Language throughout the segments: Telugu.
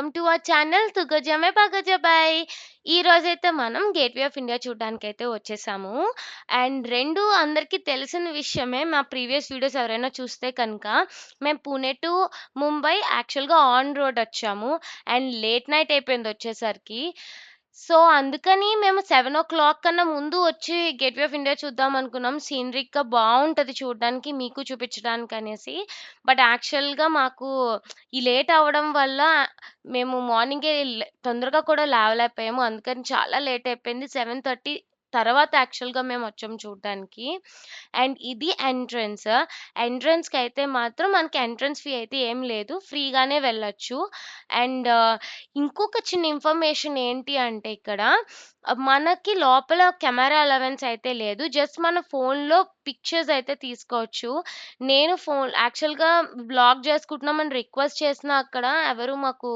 వెల్కమ్ టు అవర్ ఛానల్ తుగజమే పగజబాయ్ ఈరోజైతే మనం గేట్వే ఆఫ్ ఇండియా చూడడానికైతే వచ్చేసాము. అండ్ రెండు అందరికీ తెలిసిన విషయమే మా ప్రీవియస్ వీడియోస్ ఎవరైనా చూస్తే కనుక మేము పూణే టు ముంబై యాక్చువల్గా ఆన్ రోడ్ వచ్చాము. అండ్ లేట్ నైట్ అయిపోయింది వచ్చేసరికి. సో అందుకని మేము సెవెన్ ఓ క్లాక్ కన్నా ముందు వచ్చి గేట్వే ఆఫ్ ఇండియా చూద్దాం అనుకున్నాం. సీనరీగా బాగుంటుంది చూడడానికి మీకు చూపించడానికి అనేసి. బట్ యాక్చువల్గా మాకు ఈ లేట్ అవ్వడం వల్ల మేము మార్నింగే లే- తొందరగా కూడా లేవలేకపోయాము. అందుకని చాలా లేట్ అయిపోయింది. సెవెన్ థర్టీ తర్వాత యాక్చువల్గా మేము వచ్చాము చూడడానికి. అండ్ ఇది ఎంట్రన్స్. ఎంట్రన్స్కి అయితే మాత్రం మనకి ఎంట్రన్స్ ఫీ అయితే ఏం లేదు. ఫ్రీగానే వెళ్ళొచ్చు. అండ్ ఇంకొక చిన్న ఇన్ఫర్మేషన్ ఏంటి అంటే ఇక్కడ మనకి లోపల కెమెరా అలవెన్స్ అయితే లేదు. జస్ట్ మన ఫోన్లో పిక్చర్స్ అయితే తీసుకోవచ్చు. నేను ఫోన్ యాక్చువల్గా బ్లాగ్ చేసుకుంటున్నామని రిక్వెస్ట్ చేసిన అక్కడ ఎవరు మాకు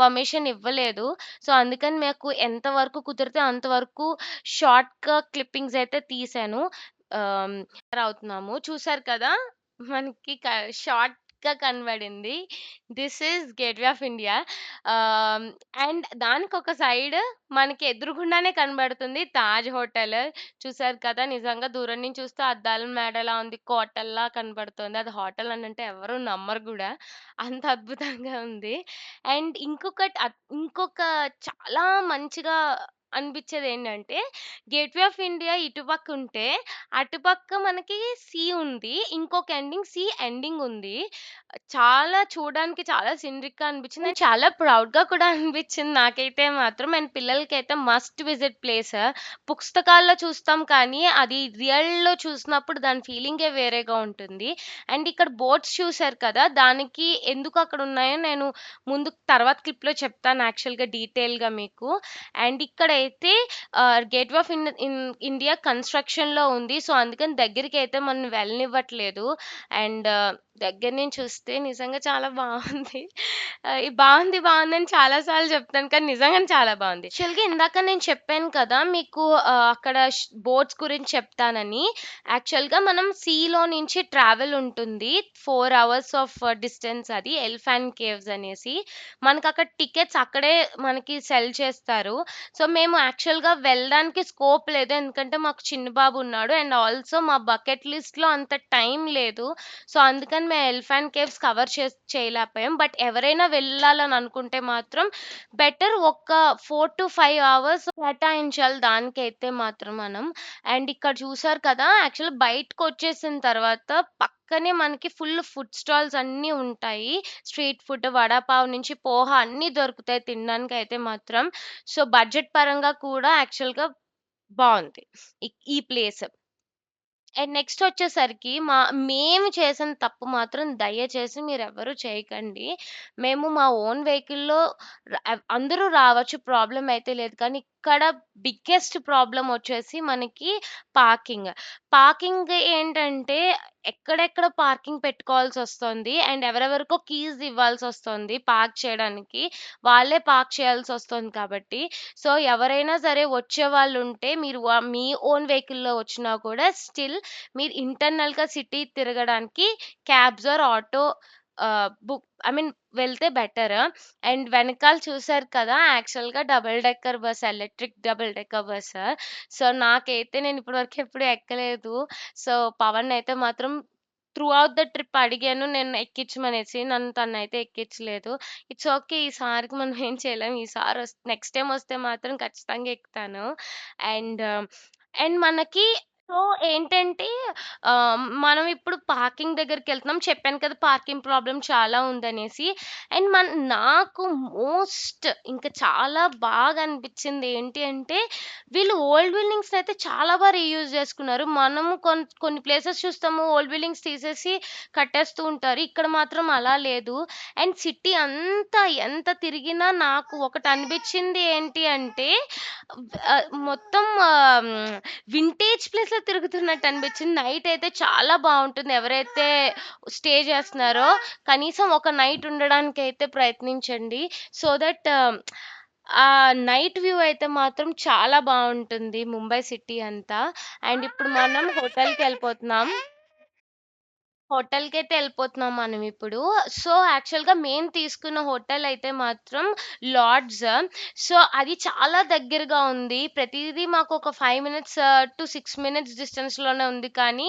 పర్మిషన్ ఇవ్వలేదు. సో అందుకని మాకు ఎంతవరకు కుదిరితే అంతవరకు షార్ట్ ఒక్క క్లిప్పింగ్స్ అయితే తీసాను. అవుతున్నాము. చూసారు కదా మనకి షార్ట్గా కనబడింది. This is gateway of India. And దానికి ఒక సైడ్ మనకి ఎదురుగుండానే కనబడుతుంది తాజ్ హోటల్. చూసారు కదా నిజంగా దూరం నుంచి చూస్తే అద్దాల మేడలా ఉంది కోటల్లా కనబడుతుంది. అది హోటల్ అని అంటే ఎవరు నమ్మరు కూడా. అంత అద్భుతంగా ఉంది. అండ్ ఇంకొకటి ఇంకొక చాలా మంచిగా అనిపించేది ఏంటంటే గేట్వే ఆఫ్ ఇండియా ఇటుపక్క ఉంటే అటుపక్క మనకి సీ ఉంది ఇంకొక ఎండింగ్ సీ ఎండింగ్ ఉంది. చాలా చూడడానికి చాలా సిండ్రిక్గా అనిపించింది చాలా ప్రౌడ్గా కూడా అనిపించింది నాకైతే మాత్రం. అండ్ పిల్లలకైతే మస్ట్ విజిట్ ప్లేస్. పుస్తకాల్లో చూస్తాం కానీ అది రియల్లో చూసినప్పుడు దాని ఫీలింగే వేరేగా ఉంటుంది. అండ్ ఇక్కడ బోట్స్ చూసారు కదా దానికి ఎందుకు అక్కడ ఉన్నాయో నేను ముందు తర్వాత క్లిప్‌లో చెప్తాను యాక్చువల్గా డీటెయిల్గా మీకు. అండ్ ఇక్కడ అయితే గేట్ ఆఫ్ ఇన్ ఇండియా కన్స్ట్రక్షన్లో ఉంది. సో అందుకని దగ్గరికి అయితే మనం వెళ్ళనివ్వట్లేదు. అండ్ దగ్గర నుంచి చూస్తే నిజంగా చాలా బాగుంది. ఆ, ఈ బాగుంది బాగుంది అని చాలా సార్లు చెప్తాను కానీ నిజంగానే చాలా బాగుంది. యాక్చువల్గా ఇందాక నేను చెప్పాను కదా మీకు అక్కడ బోట్స్ గురించి చెప్తానని. యాక్చువల్గా మనం సీలో నుంచి ట్రావెల్ ఉంటుంది. ఫోర్ అవర్స్ ఆఫ్ డిస్టెన్స్ అది ఎల్ఫాన్ కేవ్స్ అనేసి. మనకి అక్కడ టికెట్స్ అక్కడే మనకి సెల్ చేస్తారు. సో మేము యాక్చువల్గా వెళ్ళడానికి స్కోప్ లేదు. ఎందుకంటే మాకు చిన్న బాబు ఉన్నాడు. అండ్ ఆల్సో మా బకెట్ లిస్ట్లో అంత టైం లేదు. సో అందుకని మేము ఎలిఫెంట్ కేవ్స్ కవర్ చే చేయలేకపోయాం. బట్ ఎవరైనా వెళ్ళాలని అనుకుంటే మాత్రం బెటర్ ఒక ఫోర్ టు ఫైవ్ అవర్స్ కేటాయించాలి దానికైతే మాత్రం మనం. అండ్ ఇక్కడ చూసారు కదా యాక్చువల్ బయటకు వచ్చేసిన తర్వాత పక్కనే మనకి ఫుల్ ఫుడ్ స్టాల్స్ అన్నీ ఉంటాయి. స్ట్రీట్ ఫుడ్ వడాపావ్ నుంచి పోహ అన్నీ దొరుకుతాయి తినడానికి అయితే మాత్రం. సో బడ్జెట్ పరంగా కూడా యాక్చువల్గా బాగుంది. ఈ ప్లేస్. అండ్ నెక్స్ట్ వచ్చేసరికి మా మేము చేసిన తప్పు మాత్రం దయచేసి మీరు ఎవరు చేయకండి. మేము మా ఓన్ వెహికల్లో అందరూ రావచ్చు ప్రాబ్లం అయితే లేదు. కానీ ఇక్కడ బిగ్గెస్ట్ ప్రాబ్లం వచ్చేసి మనకి పార్కింగ్ పార్కింగ్ ఏంటంటే ఎక్కడెక్కడ పార్కింగ్ పెట్టుకోవాల్సి వస్తుంది అండ్ ఎవరెవరికో కీస్ ఇవ్వాల్సి వస్తుంది పార్క్ చేయడానికి. వాళ్ళే పార్క్ చేయాల్సి వస్తుంది కాబట్టి. సో ఎవరైనా సరే వచ్చే వాళ్ళు ఉంటే మీరు వా- మీ ఓన్ వెహికల్లో వచ్చినా కూడా స్టిల్ మీరు ఇంటర్నల్గా సిటీ తిరగడానికి cabs or auto book I mean వెళ్తే బెటర్. అండ్ వెనకాల చూసారు కదా యాక్చువల్గా double decker bus electric double decker bus so నాకైతే నేను ఇప్పటివరకు ఎప్పుడు ఎక్కలేదు. సో పవన్ అయితే మాత్రం త్రూ అవుట్ ద ట్రిప్ అడిగాను నేను ఎక్కించమనేసి. నన్ను తను అయితే ఎక్కించలేదు. ఇట్స్ ఓకే ఈసారికి మనం ఏం చేయలేం. ఈసారి వస్తే నెక్స్ట్ టైం వస్తే మాత్రం ఖచ్చితంగా ఎక్కుతాను. అండ్ అండ్ మనకి సో ఏంటంటే మనం ఇప్పుడు పార్కింగ్ దగ్గరికి వెళ్తున్నాం. చెప్పాను కదా పార్కింగ్ ప్రాబ్లం చాలా ఉందనేసి. అండ్ మన నాకు మోస్ట్ ఇంకా చాలా బాగా అనిపించింది ఏంటి అంటే వీళ్ళు ఓల్డ్ బిల్డింగ్స్ అయితే చాలా బాగా రీయూజ్ చేసుకున్నారు. మనము కొన్ని కొన్ని ప్లేసెస్ చూస్తాము ఓల్డ్ బిల్డింగ్స్ తీసేసి కట్టేస్తూ ఉంటారు. ఇక్కడ మాత్రం అలా లేదు. అండ్ సిటీ అంతా ఎంత తిరిగినా నాకు ఒకటి అనిపించింది ఏంటి అంటే మొత్తం వింటేజ్ ప్లేస్ లో తిరుగుతున్నట్టు అనిపించింది. నైట్ అయితే చాలా బాగుంటుంది. ఎవరైతే స్టే చేస్తున్నారో కనీసం ఒక నైట్ ఉండడానికి అయితే ప్రయత్నించండి. సో దట్ ఆ నైట్ వ్యూ అయితే మాత్రం చాలా బాగుంటుంది ముంబై సిటీ అంతా. అండ్ ఇప్పుడు మనం హోటల్కి వెళ్ళిపోతున్నాం. హోటల్‌కైతే ఎళ్ళిపోతున్నాం మనం ఇప్పుడు. సో, యాక్చువల్‌గా మేము తీసుకున్న హోటల్ అయితే మాత్రం లాడ్జ్. సో, అది చాలా దగ్గరగా ఉంది. ప్రతీదీ మాకు ఒక 5 మినిట్స్ టు 6 మినిట్స్ డిస్టెన్స్‌లోనే ఉంది కానీ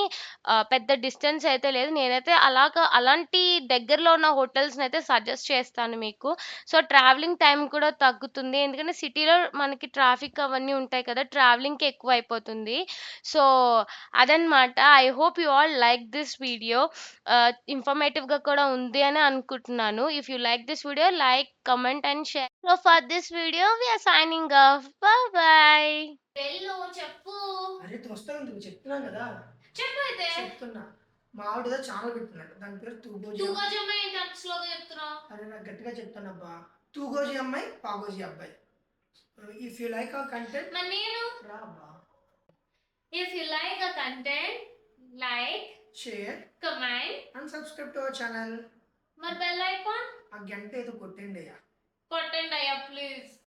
ఆహ్, పెద్ద డిస్టెన్స్ అయితే లేదు. నేనైతే అలాగా అలాంటి దగ్గరలో ఉన్న హోటల్స్‌నైతే సజెస్ట్ చేస్తాను మీకు. సో, ట్రావెలింగ్ టైం కూడా తగ్గుతుంది. ఎందుకంటే సిటీలో మనకి ట్రాఫిక్ అవన్నీ ఉంటాయి కదా! ట్రావెలింగ్‌కి ఎక్కువైపోతుంది. సో, అదనమాట. I hope you all like this video. Ah, ఇన్ఫర్మేటివ్‌గా కూడా ఉంది అని అనుకుంటున్నాను. If you like this video like, comment and share. So, for this video we are signing off. Bye bye. వెళ్ళు చెప్పు. అరే వస్తాను నువ్వు చెప్తున్నాను కదా చెప్పు అయితే. చెప్తున్నా మా ఆవిడ ఛానల్ పెట్టినాడు దాని పేరు తూగోజీ తూగోజీ అమ్మాయి ఏంటి అంత స్లోగా చెప్తున్నావు? అరే నాకు గట్టిగా చెప్తానబ్బా తూగోజీ అమ్మాయి పాగోజీ అబ్బాయి ఇఫ్ యూ లైక్ ఆ కంటెంట్ మరి నేను రా అబ్బా if you like a content like, share comment and subscribe to our channel మరి బెల్ ఐకాన్ ఆ గంట ఏదో కొట్టండి అయ్యా కొట్టండి అయ్యా ప్లీజ్.